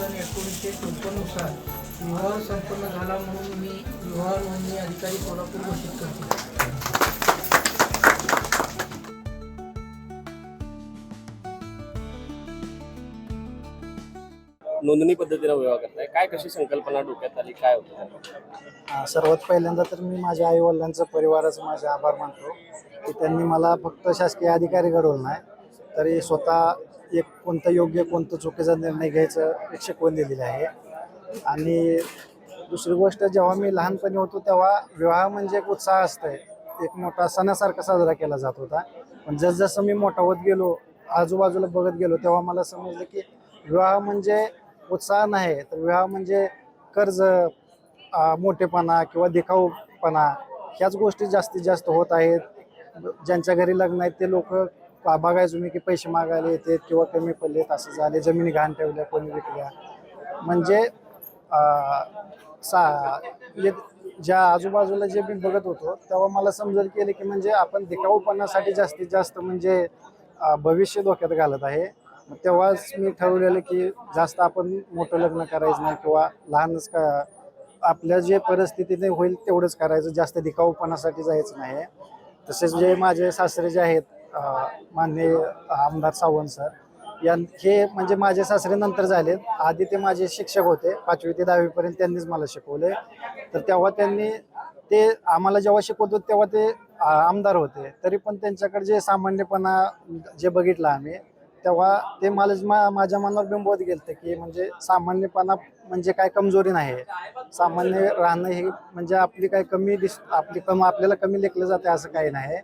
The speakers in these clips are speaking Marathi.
सन एकोणीसशे चोपन्ननुसार विवाह संपन्न झाला म्हणून मी विवाह नोंदणी अधिकारी सोलापूर घोषित करतो. नोंदणी पद्धतीने विवाह करताय. काय कशी संकल्पना डोक्यात आली? काय होतं? सर्वात पहिल्यांदा तर मी माझ्या आई वडिलांचं परिवाराचं माझे आभार मानतो की त्यांनी मला फक्त शासकीय अधिकारी घडवलं नाही तरी स्वतः एक कोणतं योग्य कोणतं चुकीचा निर्णय घ्यायचं एक शिकवण दिलेली आहे. आणि दुसरी गोष्ट जेव्हा मी लहानपणी होतो तेव्हा विवाह म्हणजे एक उत्साह असतंय. एक मोठा सणासारखा साजरा केला जात होता. पण जसजसं मी मोठा होत गेलो आजूबाजूला बघत गेलो तेव्हा मला समजलं की विवाह म्हणजे उत्साह नाही तर विवाह म्हणजे कर्ज मोठेपणा किंवा दिखाऊपणा ह्याच गोष्टी जास्तीत जास्त होत आहेत. ज्यांच्या घरी लग्न आहेत ते लोक बघायचो मी की पैसे मागायला येतात किंवा कमी पडलेत असं झाले जमिनी घाण ठेवल्या कोणी विकल्या. म्हणजे सा ज्या आजूबाजूला जे मी बघत होतो तेव्हा मला समजून केले की म्हणजे आपण दिखाऊपणासाठी जास्तीत जास्त म्हणजे भविष्य धोक्यात घालत आहे. मग तेव्हाच मी ठरवलेलं की जास्त आपण मोठं लग्न करायचं नाही किंवा लहानच का आपल्या जे परिस्थितीने होईल तेवढंच करायचं जास्त दिखाऊपणासाठी जायचं नाही. तसेच जे माझे सासरे जे आहेत माननीय आमदार सावंत सर. यां हे म्हणजे माझे सासरे नंतर झालेत आधी ते माझे शिक्षक होते. पाचवी ते दहावीपर्यंत त्यांनीच मला शिकवले. तर तेव्हा त्यांनी ते आम्हाला जेव्हा शिकवत होते तेव्हा ते आमदार होते. तरी पण त्यांच्याकडे जे सामान्यपणा जे बघितलं आम्ही तेव्हा ते मला मा- माझ्या मनावर बिंबवत गेलं की म्हणजे सामान्यपणा म्हणजे काय कमजोरी नाही. सामान्य राहणं हे म्हणजे आपली काय कमी दिस आपली कम आपल्याला कमी लेखलं जाते असं काही नाही.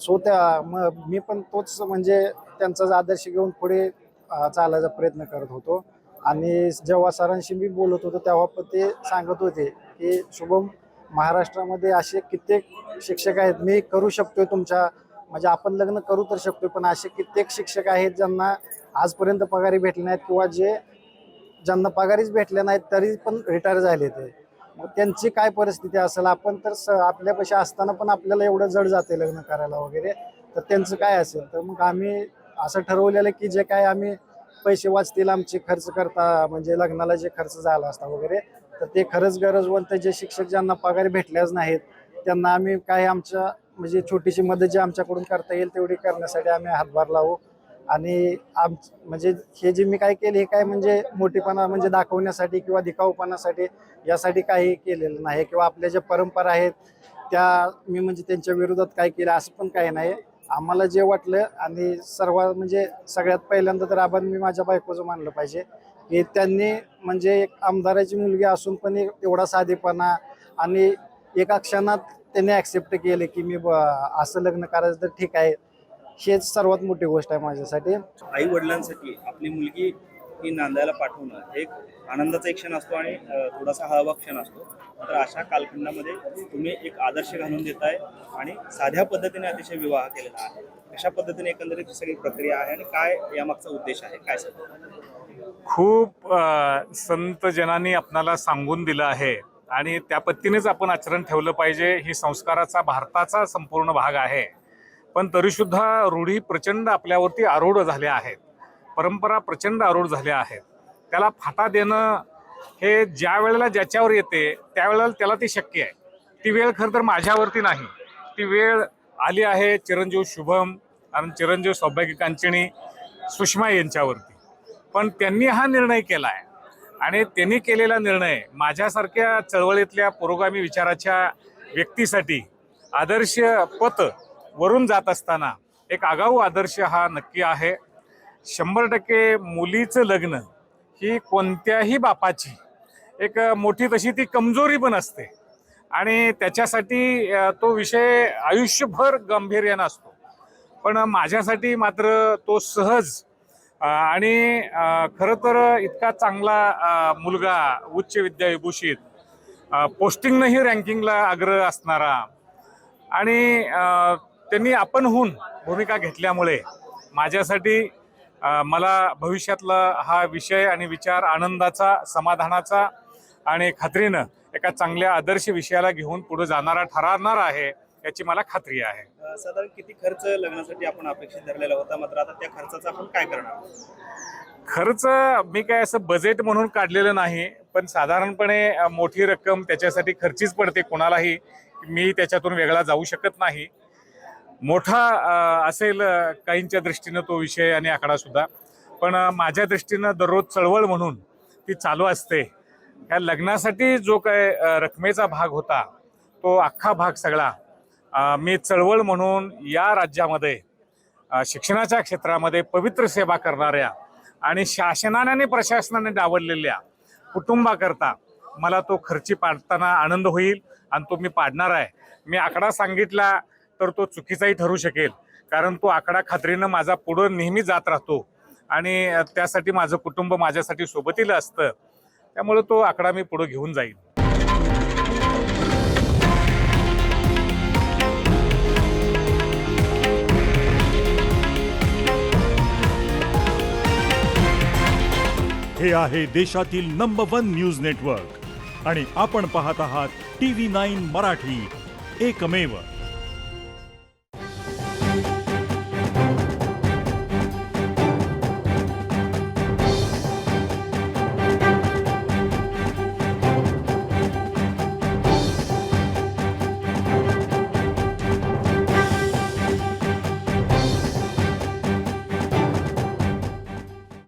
सो त्या मग मी पण तोच म्हणजे त्यांचाच आदर्श घेऊन पुढे चालायचा प्रयत्न करत होतो. आणि जेव्हा सरांशी मी बोलत होतो तेव्हा पण ते सांगत होते की शुभम महाराष्ट्रामध्ये असे कित्येक शिक्षक आहेत मी करू शकतोय तुमच्या म्हणजे आपण लग्न करू तर शकतोय पण असे कित्येक शिक्षक आहेत ज्यांना आजपर्यंत पगारी भेटले नाहीत किंवा जे ज्यांना पगारीच भेटले नाहीत तरी पण रिटायर झाले ते. मग त्यांची काय परिस्थिती असेल आपण तर स आपल्यापाशी असताना पण आपल्याला एवढं जड जाते लग्न करायला वगैरे. तर त्यांचं काय असेल तर मग आम्ही असं ठरवलेलं की जे काय आम्ही पैसे वाचतील आमचे खर्च करता म्हणजे लग्नाला जे खर्च झाला असता वगैरे तर ते खरंच गरजवंत जे शिक्षक ज्यांना पगार भेटल्याच नाहीत त्यांना आम्ही काय आमच्या म्हणजे छोटीशी मदत जी आमच्याकडून करता येईल तेवढी करण्यासाठी आम्ही हातभार लावू. आणि आम म्हणजे हे जे मी काय केले हे काय म्हणजे मोठेपणा म्हणजे दाखवण्यासाठी किंवा दिखाऊपणासाठी यासाठी काही केलेलं नाही किंवा आपल्या ज्या परंपरा आहेत त्या मी म्हणजे त्यांच्या विरोधात काय केलं असं पण काही नाही. आम्हाला जे वाटलं आणि सर्व म्हणजे सगळ्यात पहिल्यांदा तर आभार मी माझ्या बायकोचं मानलं पाहिजे. की त्यांनी म्हणजे एक आमदाराची मुलगी असून पण एक एवढा साधेपणा आणि एका क्षणात त्यांनी ॲक्सेप्ट केले की मी ब- असं लग्न करायचं तर ठीक आहे. हेच सर्वात मोठी गोष्ट आहे माझ्यासाठी. आई वडिलांसाठी आपली मुलगी ही नांदायला पाठवणं हे एक आनंदाचा एक क्षण असतो आणि थोडासा हळवा क्षण असतो. तर अशा कालखंडामध्ये तुम्ही एक आदर्श घालून देताय आणि साध्या पद्धतीने अतिशय विवाह केलेला आहे. अशा पद्धतीने एकंदरीत सगळी प्रक्रिया आहे आणि काय यामागचा उद्देश आहे? काय सांगतो खूप संत जनांनी आपणाला सांगून दिलं आहे आणि त्या पद्धतीनेच आपण आचरण ठेवलं पाहिजे. ही संस्काराचा भारताचा संपूर्ण भाग आहे. पण तरीसुद्धा रूढी प्रचंड आपल्यावरती आरूढ झाल्या आहेत. परंपरा प्रचंड आरूढ झाल्या आहेत. त्याला फाटा देणं हे ज्या वेळेला ज्याच्यावर येते त्यावेळेला त्याला ती शक्य आहे. ती वेळ खरं तर माझ्यावरती नाही. ती वेळ आली आहे चिरंजीव शुभम आणि चिरंजीव सौभाग्य कांचणी सुषमा यांच्यावरती. पण त्यांनी हा निर्णय केला आहे आणि त्यांनी केलेला निर्णय माझ्यासारख्या चळवळीतल्या पुरोगामी विचाराच्या व्यक्तीसाठी आदर्श पत वरून जात असताना एक आगाऊ आदर्श हा नक्की आहे. शंभर टक्के मुलीचं लग्न ही कोणत्याही बापाची एक मोठी तशी ती कमजोरी पण असते. आणि त्याच्यासाठी तो विषय आयुष्यभर गांभीर्यानं असतो. पण माझ्यासाठी मात्र तो सहज आणि खरं तर इतका चांगला मुलगा उच्च विद्या विभूषित पोस्टिंगनंही रँकिंगला आग्रह असणारा आणि त्यांनी आपणहून भूमिका घेतल्यामुळे माझ्यासाठी मला भविष्यातला हा विषय आणि विचार आनंदाचा समाधानाचा आणि खात्रीनं एका चांगल्या आदर्श विषयाला घेऊन पुढे जाणारा ठरणार आहे याची मला खात्री आहे. साधारण किती खर्च लग्नासाठी आपण अपेक्षित धरलेला होता? मात्र आता त्या खर्चाचा आपण काय करणार खर्च मी काय असं बजेट म्हणून काढलेलं नाही पण साधारणपणे मोठी रक्कम त्याच्यासाठी खर्चीच पडते कोणालाही. मी त्याच्यातून वेगळा जाऊ शकत नाही. मोठा असेल काहींच्या दृष्टीनं तो विषय आणि आकडा सुद्धा. पण माझ्या दृष्टीनं दररोज चळवळ म्हणून ती चालू असते. ह्या लग्नासाठी जो काय रकमेचा भाग होता तो अख्खा भाग सगळा मी चळवळ म्हणून या राज्यामध्ये शिक्षणाच्या क्षेत्रामध्ये पवित्र सेवा करणाऱ्या आणि शासनाने आणि प्रशासनाने डावललेल्या कुटुंबाकरता मला तो खर्ची पाडताना आनंद होईल आणि तो मी पाडणार आहे. मी आकडा सांगितला तर तो चुकीचाही ठरू शकेल. कारण तो आकडा खात्रीनं माझा पुढं नेहमी जात राहतो. आणि त्यासाठी माझं कुटुंब माझ्यासाठी सोबतीला असतं. त्यामुळे तो आकडा मी पुढं घेऊन जाईल हे आहे देशातील नंबर वन न्यूज नेटवर्क आणि आपण पाहत आहात टी व्ही नाईन मराठी. एकमेव